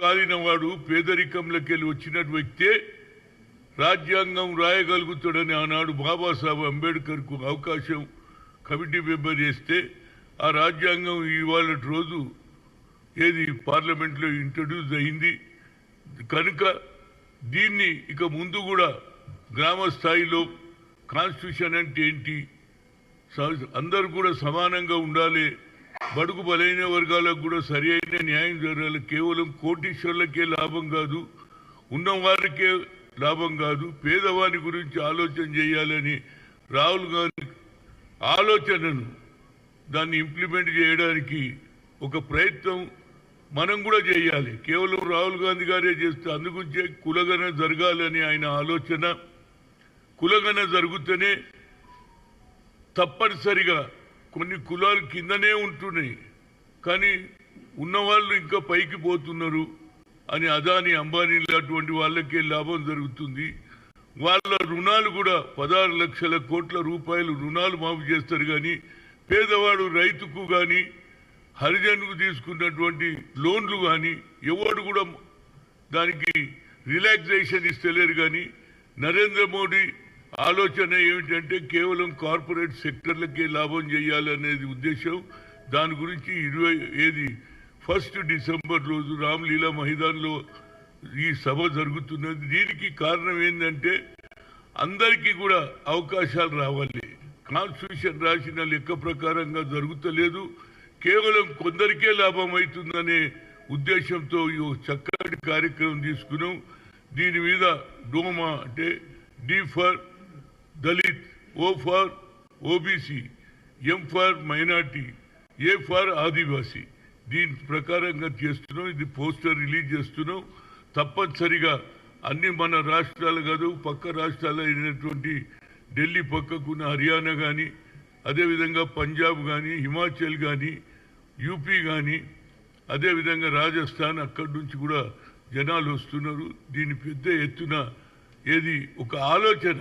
కాలిన వాడు పేదరికంలోకి వచ్చిన వ్యక్తే రాజ్యాంగం రాయగలుగుతాడని ఆనాడు బాబాసాహెబ్ అంబేద్కర్కు అవకాశం కమిటీ మెంబర్ చేస్తే ఆ రాజ్యాంగం ఇవాళ రోజు ఏది పార్లమెంట్లో ఇంట్రడ్యూస్ అయింది. కనుక దీన్ని ఇక ముందు కూడా గ్రామ స్థాయిలో కాన్స్టిట్యూషన్ అంటే ఏంటి? స- అందరూ కూడా సమానంగా ఉండాలి. బడుగు బలైన వర్గాలకు కూడా సరి అయిన న్యాయం జరగాలి. కేవలం కోటీశ్వర్లకే లాభం కాదు ఉన్నవారికే లాభం కాదు పేదవాని గురించి ఆలోచన చేయాలని రాహుల్ గాంధీ ఆలోచనను దాన్ని ఇంప్లిమెంట్ చేయడానికి ఒక ప్రయత్నం మనం కూడా చేయాలి. కేవలం రాహుల్ గాంధీ గారే చేస్తే అందుగురించే కులగన జరగాలని ఆయన ఆలోచన. కులగన జరుగుతూనే తప్పనిసరిగా కొన్ని కులాలు కిందనే ఉంటున్నాయి. కానీ ఉన్నవాళ్ళు ఇంకా పైకి పోతున్నారు. అని అదాని అంబానీ అటువంటి వాళ్ళకే లాభం జరుగుతుంది. వాళ్ళ రుణాలు కూడా పదహారు లక్షల కోట్ల రూపాయలు రుణాలు మాఫీ చేస్తారు కానీ పేదవాడు రైతుకు కానీ హరిజన్కు తీసుకున్నటువంటి లోన్లు కానీ ఎవడు కూడా దానికి రిలాక్సేషన్ ఇస్తలేరు కానీ నరేంద్ర మోడీ ఆలోచన ఏమిటంటే కేవలం కార్పొరేట్ సెక్టర్లకే లాభం చేయాలనేది ఉద్దేశం. దాని గురించి ఇరవై ఏది ఫస్ట్ డిసెంబర్ రోజు రామ్లీలా మైదాన్లో ఈ సభ జరుగుతున్నది. దీనికి కారణం ఏంటంటే అందరికీ కూడా అవకాశాలు రావాలి. కాన్స్టిట్యూషన్ రాసిన లెక్క ప్రకారంగా జరుగుతలేదు. కేవలం కొందరికే లాభం అవుతుందనే ఉద్దేశంతో ఈ చక్కటి కార్యక్రమం తీసుకున్నాం. దీని మీద డోమా అంటే D for Dalit O for OBC M for minority A for Adivasi. దీని ప్రకారంగా చేస్తున్నాం ఇది పోస్టర్ రిలీజ్ చేస్తున్నాం. తప్పనిసరిగా అన్ని మన రాష్ట్రాలు కాదు పక్క రాష్ట్రాలు అయినటువంటి ఢిల్లీ పక్కకున్న హర్యానా కానీ అదేవిధంగా పంజాబ్ కానీ హిమాచల్ కానీ యూపీ కానీ అదేవిధంగా రాజస్థాన్ అక్కడి నుంచి కూడా జనాలు వస్తున్నారు. దీని పెద్ద ఎత్తున ఏది ఒక ఆలోచన.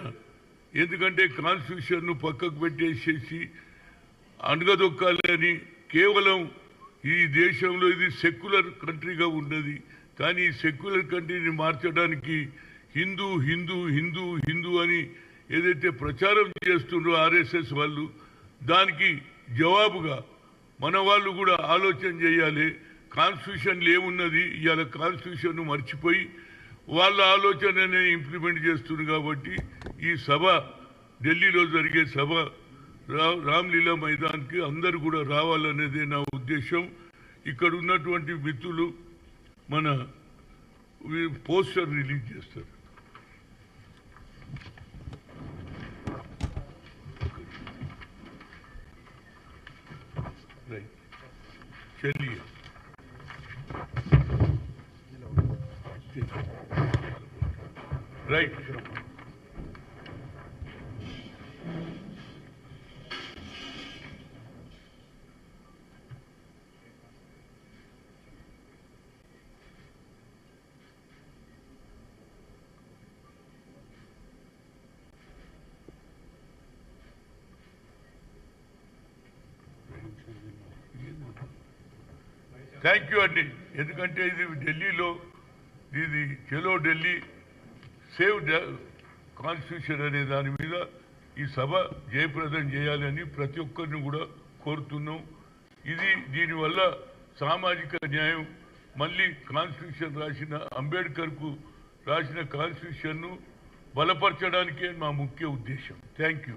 ఎందుకంటే కాన్స్టిట్యూషన్ను పక్కకు పెట్టేసేసి అణగదొక్కాలని కేవలం ఈ దేశంలో ఇది సెక్యులర్ కంట్రీగా ఉన్నది. కానీ ఈ సెక్యులర్ కంట్రీని మార్చడానికి హిందూ హిందూ హిందూ హిందూ అని ఏదైతే ప్రచారం చేస్తుండ్రో ఆర్ఎస్ఎస్ వాళ్ళు దానికి జవాబుగా మన వాళ్ళు కూడా ఆలోచన చేయాలి. కాన్స్టిట్యూషన్లు ఏమున్నది ఇవాళ కాన్స్టిట్యూషన్ను మర్చిపోయి వాళ్ళ ఆలోచననే ఇంప్లిమెంట్ చేస్తుంది కాబట్టి ఈ సభ ఢిల్లీలో జరిగే సభ రా- రామ్లీలా మైదాన్కి అందరు కూడా రావాలనేదే నా ఉద్దేశం. ఇక్కడ ఉన్నటువంటి మిత్రులు మన పోస్టర్ రిలీజ్ చేస్తారు. రైట్ థ్యాంక్ యూ అండి ఎందుకంటే ఇది ఢిల్లీలో ఇది చెలో ఢిల్లీ సేవ్ కాన్స్టిట్యూషన్ అనే దాని మీద ఈ సభ జయప్రదం చేయాలని ప్రతి ఒక్కరిని కూడా కోరుతున్నాం. ఇది దీనివల్ల సామాజిక న్యాయం మళ్ళీ కాన్స్టిట్యూషన్ రాసిన అంబేద్కర్కు రాసిన కాన్స్టిట్యూషన్ను బలపరచడానికే మా ముఖ్య ఉద్దేశం. Thank you.